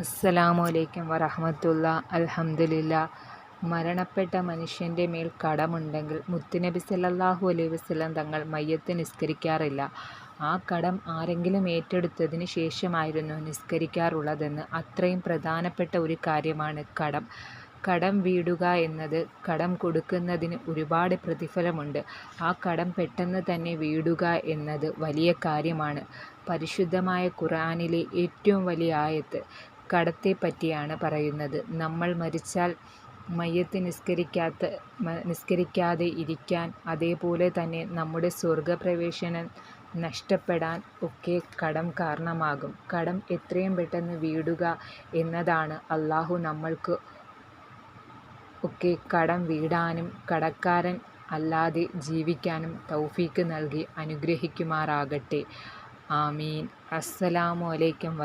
അസ്സലാമു അലൈക്കും വറഹമത്തുള്ള അൽഹംദുലില്ല. മരണപ്പെട്ട മനുഷ്യന്റെ മേൽ കടമുണ്ടെങ്കിൽ മുത്തുനബി സല്ലാഹു അലൈഹി വസ്ലം തങ്ങൾ മയ്യത്ത് നിസ്കരിക്കാറില്ല. ആ കടം ആരെങ്കിലും ഏറ്റെടുത്തതിന് ശേഷമായിരുന്നു നിസ്കരിക്കാറുള്ളതെന്ന് അത്രയും പ്രധാനപ്പെട്ട ഒരു കാര്യമാണ് കടം. കടം വീടുക എന്നത് കടം കൊടുക്കുന്നതിന് ഒരുപാട് പ്രതിഫലമുണ്ട്. ആ കടം പെട്ടെന്ന് തന്നെ വീടുക എന്നത് വലിയ കാര്യമാണ്. പരിശുദ്ധമായ ഖുറാനിലെ ഏറ്റവും വലിയ ആയത്ത് കടത്തെ പറ്റിയാണ് പറയുന്നത്. നമ്മൾ മരിച്ചാൽ മയ്യത്ത് നിസ്കരിക്കാത്ത നിസ്കരിക്കാതെ ഇരിക്കാൻ അതേപോലെ തന്നെ നമ്മുടെ സ്വർഗപ്രവേശനം നഷ്ടപ്പെടാൻ ഒക്കെ കടം കാരണമാകും. കടം എത്രയും പെട്ടെന്ന് വീടുക എന്നതാണ് അള്ളാഹു നമ്മൾക്ക് ഒക്കെ കടം വീടാനും കടക്കാരൻ അല്ലാതെ ജീവിക്കാനും തൗഫീക്ക് നൽകി അനുഗ്രഹിക്കുമാറാകട്ടെ. ആമീൻ. അസ്സലാമു അലൈക്കും